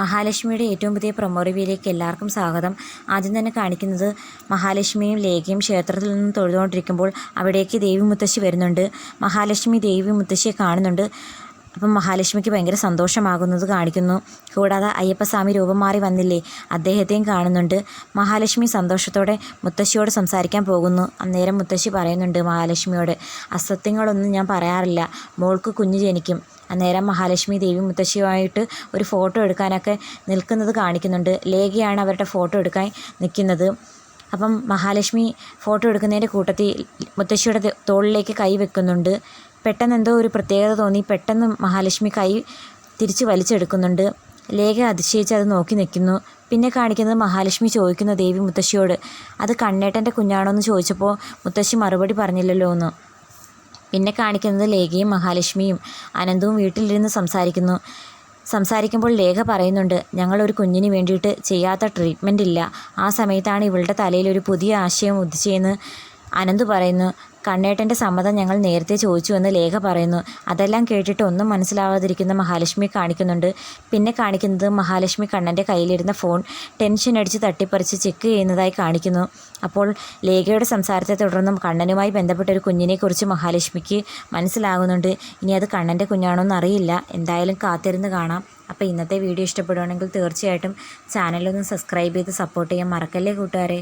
മഹാലക്ഷ്മിയുടെ ഏറ്റവും പുതിയ പ്രൊമോ റിവ്യൂയിലേക്ക് എല്ലാവർക്കും സ്വാഗതം. ആദ്യം തന്നെ കാണിക്കുന്നത് മഹാലക്ഷ്മിയും ലേഖയും ക്ഷേത്രത്തിൽ നിന്ന് തൊഴുതുകൊണ്ടിരിക്കുമ്പോൾ അവിടേക്ക് ദേവി മുത്തശ്ശി വരുന്നുണ്ട്. മഹാലക്ഷ്മി ദേവി മുത്തശ്ശിയെ കാണുന്നുണ്ട്. അപ്പം മഹാലക്ഷ്മിക്ക് ഭയങ്കര സന്തോഷമാകുന്നത് കാണിക്കുന്നു. കൂടാതെ അയ്യപ്പസ്വാമി രൂപം മാറി വന്നില്ലേ? അദ്ദേഹത്തെയും കാണുന്നുണ്ട്. മഹാലക്ഷ്മി സന്തോഷത്തോടെ മുത്തശ്ശിയോട് സംസാരിക്കാൻ പോകുന്നു. അന്നേരം മുത്തശ്ശി പറയുന്നുണ്ട് മഹാലക്ഷ്മിയോട് അസത്യങ്ങളൊന്നും ഞാൻ പറയാറില്ല. മോൾക്ക് കുഞ്ഞ് ജനിക്കും. അന്നേരം മഹാലക്ഷ്മി ദേവി മുത്തശ്ശിയുമായിട്ട് ഒരു ഫോട്ടോ എടുക്കാനൊക്കെ നിൽക്കുന്നത് കാണിക്കുന്നുണ്ട്. ലേഖയാണ് അവരുടെ ഫോട്ടോ എടുക്കാൻ നിൽക്കുന്നത്. അപ്പം മഹാലക്ഷ്മി ഫോട്ടോ എടുക്കുന്നതിന്റെ കൂട്ടത്തിൽ മുത്തശ്ശിയുടെ തോളിലേക്ക് കൈ വെക്കുന്നുണ്ട്. പെട്ടെന്ന് എന്തോ ഒരു പ്രത്യേകത തോന്നി. പെട്ടെന്ന് മഹാലക്ഷ്മി കൈ തിരിച്ച് വലിച്ചെടുക്കുന്നുണ്ട്. ലേഖ അതിശയിച്ച് അത് നോക്കി നിൽക്കുന്നു. പിന്നെ കാണിക്കുന്നത് മഹാലക്ഷ്മി ചോദിക്കുന്നു ദേവി മുത്തശ്ശിയോട് അത് കണ്ണേട്ടന്റെ കുഞ്ഞാണോ എന്ന് ചോദിച്ചപ്പോൾ മുത്തശ്ശി മറുപടി പറഞ്ഞില്ലല്ലോ എന്ന്. പിന്നെ കാണിക്കുന്നത് ലേഖയും മഹാലക്ഷ്മിയും. അനന്തവും വീട്ടിലിരുന്ന് സംസാരിക്കുന്നു. സംസാരിക്കുമ്പോൾ ലേഖ പറയുന്നുണ്ട് ഞങ്ങളൊരു കുഞ്ഞിന് വേണ്ടിയിട്ട് ചെയ്യാത്ത ട്രീറ്റ്മെന്റ് ഇല്ല. ആ സമയത്താണ് ഇവളുടെ തലയിൽ ഒരു പുതിയ ആശയം ഉദിച്ചതെന്ന് അനന്ത് പറയുന്നു കണ്ണേട്ടന്റെ സമ്മതം ഞങ്ങൾ നേരത്തെ ചോദിച്ചു എന്ന് ലേഖ പറയുന്നു. അതെല്ലാം കേട്ടിട്ട് ഒന്നും മനസ്സിലാവാതിരിക്കുന്ന മഹാലക്ഷ്മി കാണിക്കുന്നുണ്ട്. പിന്നെ കാണിക്കുന്നത് മഹാലക്ഷ്മി കണ്ണന്റെ കയ്യിലിരുന്ന ഫോൺ ടെൻഷൻ അടിച്ച് തട്ടിപ്പറിച്ച് ചെക്ക് ചെയ്യുന്നതായി കാണിക്കുന്നു. അപ്പോൾ ലേഖയുടെ സംസാരത്തെ തുടർന്നും കണ്ണനുമായി ബന്ധപ്പെട്ട ഒരു കുഞ്ഞിനെക്കുറിച്ച് മഹാലക്ഷ്മിക്ക് മനസ്സിലാകുന്നുണ്ട്. ഇനി അത് കണ്ണന്റെ കുഞ്ഞാണോ എന്നറിയില്ല എന്തായാലും കാത്തിരുന്ന് കാണാം. അപ്പോൾ ഇന്നത്തെ വീഡിയോ ഇഷ്ടപ്പെടുവാണെങ്കിൽ തീർച്ചയായിട്ടും ചാനലൊന്ന് സബ്സ്ക്രൈബ് ചെയ്ത് സപ്പോർട്ട് ചെയ്യാൻ മറക്കല്ലേ കൂട്ടുകാരെ?